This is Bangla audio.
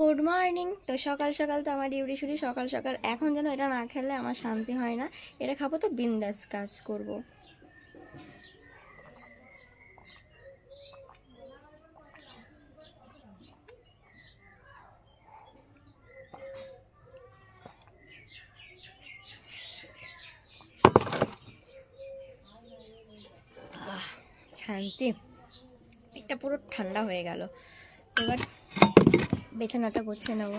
গুড মর্নিং তো সকাল সকাল তো আমার ডিউটি শুরু, সকাল সকাল এখন যেন এটা না খেলে আমার শান্তি হয় না। এটা খাব তো বিন্দাস কাজ করব। শান্তি। এটা পুরো ঠান্ডা হয়ে গেল। এবার বিছানাটা গুছিয়ে নেব।